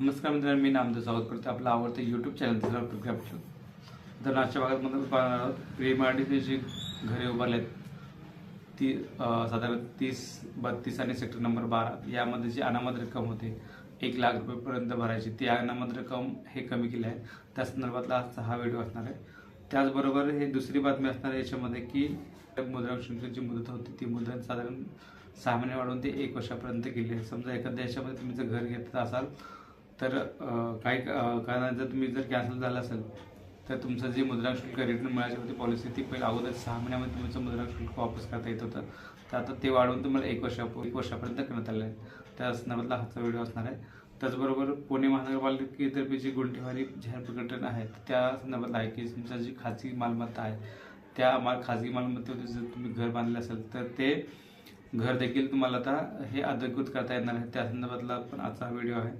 नमस्कार मित्रांनो मी नामदेव स्वागत करतो आपलं आवडतं यूट्यूब चॅनल डॉक्टर शो तर आजच्या भागात पाहणार आहोत जी घरे उभारलेत ती साधारण तीस बत्तीस आणि सेक्टर नंबर बारा यामध्ये जी अनामत रक्कम होते एक लाख रुपयेपर्यंत भरायची ती अनामत रक्कम हे कमी केली आहे. त्या संदर्भातला आजचा हा व्हिडिओ असणार आहे. त्याचबरोबर हे दुसरी बातमी असणार आहे याच्यामध्ये की मुद्रा शुल्काची मुदत होती ती मुदत साधारण सहा महिने वाढवून ते एक वर्षापर्यंत गेली आहे. समजा एखाद्या याच्यामध्ये तुम्ही जर घर घेत असाल तर काही अं, कारणाने जर तुम्ही जर कॅन्सल झालं असेल तर तुमचं जे मुद्रांक शुल्क रिटर्न मिळायची होती पॉलिसी ती पहिलं अगोदर सहा महिन्यामध्ये तुमचं मुद्रांक शुल्क वापस करता येत होतं. तर आता ते वाढवून तुम्हाला एक वर्षा एक वर्षापर्यंत करण्यात आलं आहे. त्या संदर्भातला हाचा व्हिडिओ असणार आहे. त्याचबरोबर पुणे महानगरपालिकेतर्फे जी गुंठेवारी जाहीर प्रकटन आहे त्या संदर्भात आहे की तुमचा जी खाजगी मालमत्ता आहे त्या मा खाजगी मालमत्तेमध्ये जर तुम्ही घर बांधले असेल तर ते घर देखील तुम्हाला आता हे अधिकृत करता येणार आहे. त्या संदर्भातला पण आजचा व्हिडिओ आहे.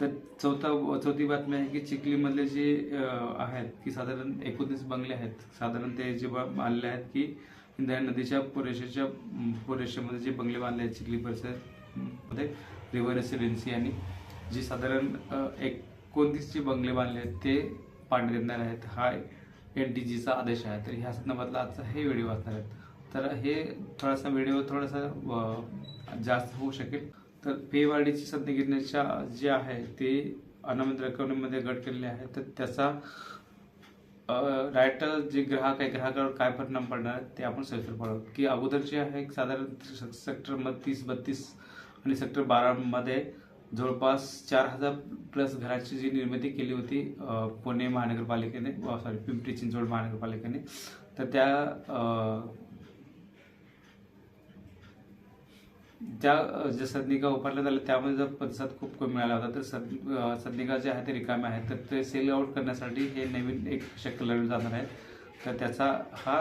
तर चौथा चौथी बातमी आहे की चिखलीमधले जे आहेत की साधारण एकोणतीस बंगले आहेत साधारण ते जे बा- बांधले आहेत की इंद्रा नदीच्या पुरेशाच्या पुरेशामध्ये जे बंगले बांधले आहेत चिखली परिसरमध्ये रिव्हर रेसिडेन्सी आणि जी साधारण एकोणतीस जे बंगले बांधले आहेत ते पाडण्यात येणार आहेत हा एन टी जीचा आदेश आहे. तर ह्या संदर्भातला आजचा हे व्हिडिओ असणार आहेत तर हे थोडासा व्हिडिओ थोडासा जास्त होऊ शकेल. तर पेवाढीची सध्या जे आहे ते अनामित रकमेमध्ये गट केलेले आहे तर त्याचा राईट जे ग्राहक आहे ग्राहकावर काय परिणाम पडणार आहे ते आपण सविस्तर पाहू. की अगोदर जे आहे एक साधारण सेक्टर तीस बत्तीस आणि सेक्टर बारामध्ये जवळपास चार हजार प्लस घराची जी निर्मिती केली होती पुणे महानगरपालिकेने सॉरी पिंपरी चिंचवड महानगरपालिकेने. तर त्या ज्या ज्या सदनिका उभारण्यात आल्या त्यामध्ये जर प्रतिसाद खूप कमी मिळाला होता तर सद सदनिका जे आहे ते रिकामे आहेत तर ते सेल आउट करण्यासाठी हे नवीन एक शक्य लावले जाणार आहे. तर त्याचा हा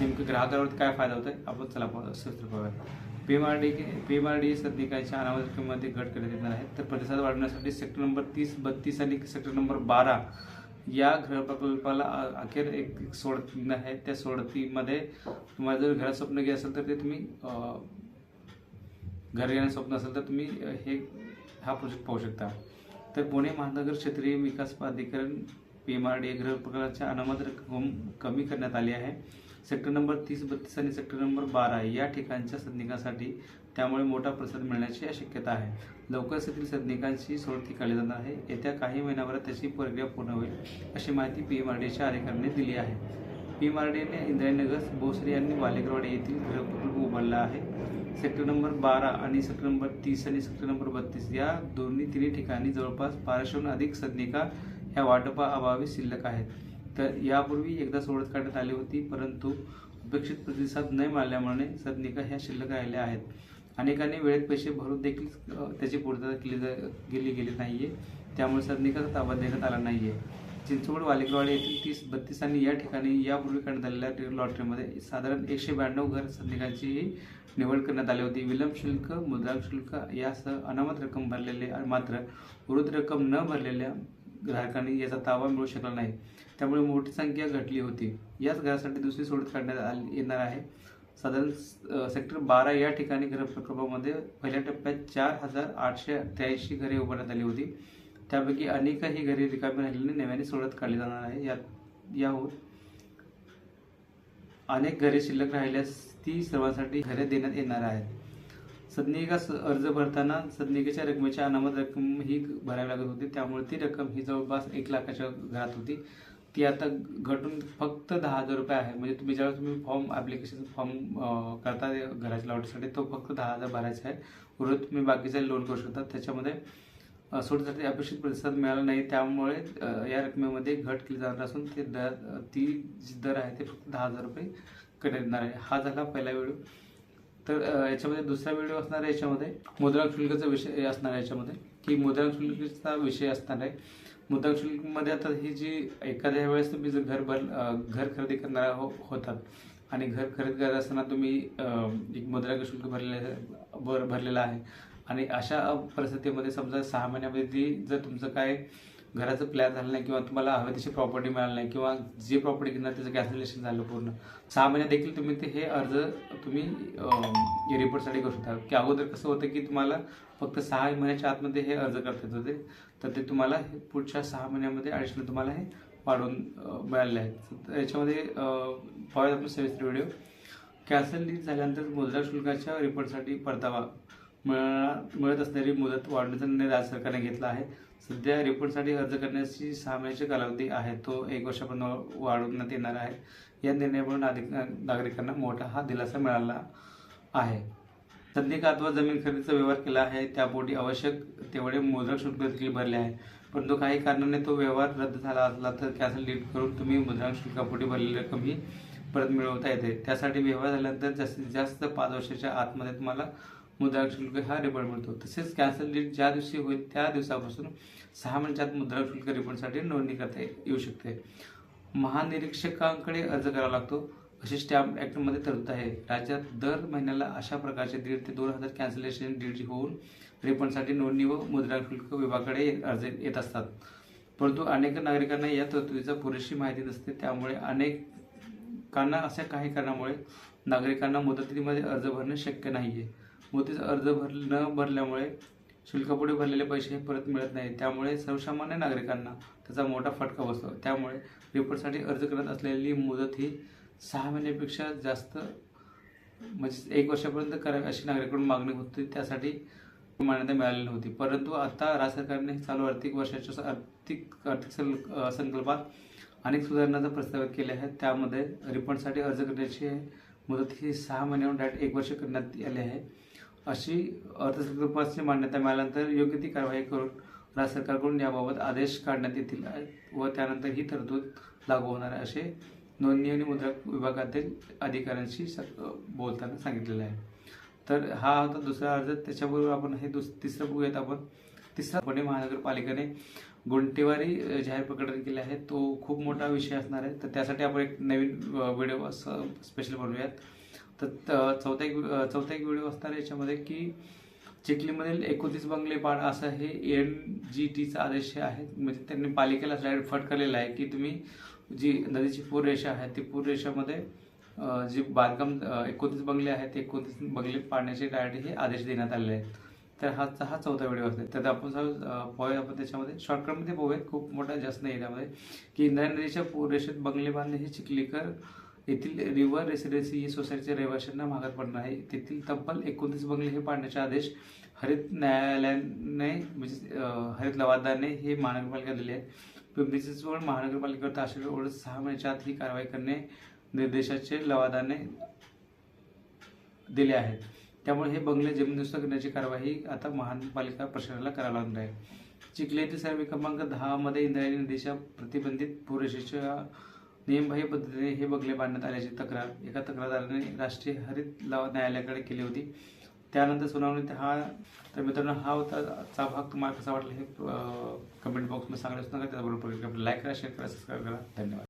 नेमकं ग्राहकावर काय फायदा होतोय? आपण चला पाहूया P M R D P M R D सदनिकांच्या अनामत रकमेमध्ये घट करण्यात येणार आहे तर प्रतिसाद वाढवण्यासाठी सेक्टर नंबर तीस बत्तीस आणि सेक्टर नंबर बारा या घर प्रकल्पाला अखेर एक सोडती आहे. त्या सोडतीमध्ये तुम्हाला जर घरात स्वप्न घे असेल तर ते तुम्ही घर येणं स्वप्न असेल तर तुम्ही हे हा प्रोजेक्ट पाहू शकता. तर पुणे महानगर क्षेत्रीय विकास प्राधिकरण पी एम आर डी गृह प्रकल्पाच्या अनामत रक्कम कमी करण्यात आली आहे. सेक्टर नंबर तीस बत्तीस आणि सेक्टर नंबर बारा या ठिकाणच्या सदनिकांसाठी त्यामुळे मोठा प्रसाद मिळण्याची शक्यता आहे. लवकरच येथील सदनिकांची सोडती काढली जाणार आहे. येत्या काही महिन्याभरात त्याची प्रक्रिया पूर्ण होईल अशी माहिती पी एम आर डीच्या अधिकाऱ्यांनी दिली आहे. पी एम आर डीने इंद्रायनगर भोसरी आणि वालेकरवाडी येथील गृहप्रकल्प उभारला आहे. सेक्टर नंबर बारा आणि सेक्टर नंबर तीस आणि सेक्टर नंबर बत्तीस या दोन्ही तिन्ही ठिकाणी जवळपास बाराशेहून अधिक सदनिका ह्या वाटपा अभावी शिल्लक आहेत. तर यापूर्वी एकदा सोडत काढण्यात आली होती परंतु अपेक्षित प्रतिसाद न मिळाल्यामुळे सदनिका ह्या शिल्लक राहिल्या आहेत. अनेकांनी वेळेत पैसे भरून देखील त्याची पूर्तता केली जा- गेली गेली आहे त्यामुळे सदनिकाचा ताबा देण्यात आला नाही आहे चिंचवड वालेकरवाडी येथील तीस बत्तीस आणि या ठिकाणी यापूर्वी करण्यात आलेल्या लॉटरीमध्ये साधारण एकशे ब्याण्णव घर सदनिकांची निवड करण्यात आली होती. विलंब शुल्क मुद्रांक शुल्क यासह अनामत रक्कम भरलेले आणि मात्र उर्वरित रक्कम न भरलेल्या ग्राहकांनी याचा ताबा मिळू शकला नाही. त्यामुळे मोठी संख्या घटली होती. याच घरासाठी दुसरी सोडत काढण्यात आली येणार आहे. साधारण सेक्टर बारा या ठिकाणी घर प्रकल्पामध्ये पहिल्या टप्प्यात चार हजार आठशे त्र्याऐंशी घरे उभारण्यात आली होती. त्यापैकी अनेकही घरे रिकामी राहिल्याने नव्याने सोडत काढली जाणार आहे. यात याहून अनेक घरे शिल्लक राहिल्यास ती सर्वांसाठी घरे देण्यात येणार आहेत. सदनिका अर्ज भरताना सदनिकेच्या रकमेच्या अनामत रक्कम ही भरावी लागत होती. त्यामुळे ती रक्कम ही जवळपास एक लाखाच्या घरात होती. ती आता घटून फक्त दहा हजार रुपये आहे. म्हणजे तुम्ही ज्यावेळेस तुम्ही फॉर्म ॲप्लिकेशन फॉर्म करता घराच्या लॉटरीसाठी तो फक्त दहा हजार भरायचा आहे. उरत तुम्ही बाकीचे लोन करू शकता. त्याच्यामध्ये सोडीसाठी अपेक्षित प्रतिसाद मिळाला नाही. त्यामुळे या रकमेमध्ये घट केली जाणार असून ते दर ती जी दर आहे ते फक्त दहा हजार रुपये करण्यात येणार आहे. हा झाला पहिला व्हिडिओ. तर याच्यामध्ये दुसरा व्हिडिओ असणार आहे याच्यामध्ये. मुद्रांक शुल्काचा विषय असणार आहे याच्यामध्ये. की मुद्रांक शुल्काचा विषय असणार आहे. मुद्रांक शुल्कमध्ये आता ही जी एखाद्या वेळेस तुम्ही जर घर भर घर खरेदी करणारा हो होतात. आणि घर खरेदी करत असताना तुम्ही एक मुद्रांक शुल्क भरलेलं भर भरलेलं आहे. आणि अशा परिस्थितीमध्ये समजा सहा महिन्यामध्ये ती जर तुमचं काय घराचं प्लॅन झालं नाही किंवा तुम्हाला हवे तशी प्रॉपर्टी मिळाली नाही किंवा जे प्रॉपर्टी घेणार त्याचं कॅन्सलेशन झालं पूर्ण सहा महिन्यात देखील तुम्ही ते हे अर्ज तुम्ही रिपोर्टसाठी करू शकता. की अगोदर कसं होतं की तुम्हाला फक्त सहा महिन्याच्या आतमध्ये हे अर्ज करता येत होते. तर ते तुम्हाला हे पुढच्या सहा महिन्यामध्ये ॲडिशनल तुम्हाला हे वाढवून मिळालेले मिळाले आहेत. तर याच्यामध्ये फॉर पाहूयात आपण सविस्तर व्हिडिओ कॅन्सल झाल्यानंतर मुद्रा शुल्काच्या रिपोर्टसाठी परतावा. मिळत असणारी मुदत वाढवण्याचा निर्णय राज्य सरकारने घेतला आहे. सध्या रिपोर्टसाठी अर्ज करण्याची सहा महिन्याची कालावधी आहे. तो एक वर्षापर्यंत वाढवण्यात येणार आहे. या निर्णयामुळे नागरिकांना मोठा हा दिलासा मिळाला आहे. सध्या अथवा जमीन खरेदीचा व्यवहार केला आहे. त्यापोटी आवश्यक तेवढे मुद्रा शुल्क देखील भरले आहे. परंतु काही कारणाने तो व्यवहार रद्द झाला असला तर कॅन्सल डीट करून तुम्ही मुद्रांक शुल्कापोटी भरलेली रक्कम ही परत मिळवता येते. त्यासाठी व्यवहार झाल्यानंतर जास्तीत जास्त पाच वर्षाच्या आतमध्ये तुम्हाला मुद्रांक शुल्क हा रिफंड मिळतो तसेच कॅन्सल डेट ज्या दिवशी होईल त्या दिवसापासून सहा महिन्याच्या मुद्रा शुल्क रिफंडसाठी नोंदणी करता येऊ शकते. महानिरीक्षकांकडे अर्ज करावा लागतो. अशी स्टॅम्प ॲक्टमध्ये तरतूद आहे. राज्यात दर महिन्याला अशा प्रकारचे दीड ते दोन हजार कॅन्सलेशन डीड होऊन रिफंडसाठी नोंदणी व मुद्रा शुल्क विभागाकडे अर्ज येत असतात. परंतु अनेक नागरिकांना या तरतुदीचा पुरेशी माहिती नसते. त्यामुळे अनेकांना अशा काही कारणामुळे नागरिकांना मुदतीमध्ये अर्ज भरणे शक्य नाही आहे मुदतीचा अर्ज भर न भरल्यामुळे शुल्कापुढे भरलेले पैसे हे परत मिळत नाही त्यामुळे सर्वसामान्य नागरिकांना त्याचा मोठा फटका बसतो. त्यामुळे रिपोर्टसाठी अर्ज करत असलेली मुदत ही सहा महिन्यापेक्षा जास्त म्हणजे एक वर्षापर्यंत करावी अशी नागरिकांकडून मागणी होती. त्यासाठी मान्यता मिळालेली नव्हती. परंतु आता राज्य सरकारने चालू आर्थिक वर्षाच्या आर्थिक आर्थिक संकल्पात अनेक सुधारणाचा प्रस्ताव केले आहेत. त्यामध्ये रिफंडसाठी अर्ज करण्याची मुदत ही सहा महिन्याहून डायरेक्ट एक वर्ष करण्यात आली आहे. अशी अर्थसंकल्पाची मान्यता मिळाल्यानंतर योग्य ती कारवाई करून राज्य सरकारकडून याबाबत आदेश काढण्यात येतील व त्यानंतर ही तरतूद लागू होणार आहे असे नोंदणी आणि मुद्रा विभागातील अधिकाऱ्यांशी बोलताना सांगितलेलं आहे. तर हा होता दुसरा अर्ज. त्याच्याबरोबर आपण हे दुस तिसरं बघूयात आपण. तिसरा पुणे महानगरपालिकेने गुंटेवारी जाहीर प्रकटन केले आहे. तो खूप मोठा विषय असणार आहे. तर त्यासाठी आपण एक नवीन व्हिडिओ स्पेशल बनवूयात. तर त- चौथा एक चौथा एक व्हिडिओ असणार याच्यामध्ये की चिखलीमधील एकोणतीस बंगले पाड असं हे एन जी टीचा आदेश आहे म्हणजे त्यांनी पालिकेला डायरेक्ट फटकारलेला आहे की तुम्ही जी नदीची पूररेषा आहे ती पूररेषामध्ये अ, जी बांधकाम एकोणतीस बंगले आहेत ते एकोणतीस बंगले पाडण्याचे डायरेक्ट हे आदेश देण्यात आलेले आहेत. तर हा हा चौथा व्हिडिओ असेल तर आपण सर पाहूया आपण त्याच्यामध्ये. शॉर्टकटमध्ये पाहूयात खूप मोठा जास्त नाही त्यामध्ये की इंद्रा नदीच्या पूररेषेत बंगले बांधणे हे चिखलीकर येथील रिव्हर रेसिडेन्सी ही सोसायटीच्या रहिवाशांना मागात पडणार आहे. तेथील तब्बल एकोणतीस बंगले हे पाडण्याचे आदेश हरित न्यायालयाने म्हणजे हरित लवादाने हे महानगरपालिका दिले आहेत. पिंपरी चिंचवड महानगरपालिकेवर ताशेड ओढ सहा महिन्याच्या आत ही कारवाई करणे निर्देशाचे लवादाने दिले आहेत. त्यामुळे हे बंगले जमीनदुस्त करण्याची कारवाई आता महानगरपालिका प्रशासनाला करावी लागणार आहे. चिखली येथील सर्वे क्रमांक दहामध्ये इंद्रायणी नदीच्या प्रतिबंधित पुरेशीच्या नियमबाह्य पद्धतीने हे बंगले बांधण्यात आल्याची तक्रार एका तक्रारदाराने राष्ट्रीय हरित न्यायालयाकडे केली होती. त्यानंतर सुनावणीत हा तर मित्रांनो हा होता चा भाग. तुम्हाला कसा वाटला हे कमेंट बॉक्समध्ये सांगण्यास नका. त्याचबरोबर लाईक करा शेअर करा सबस्क्राईब करा. धन्यवाद.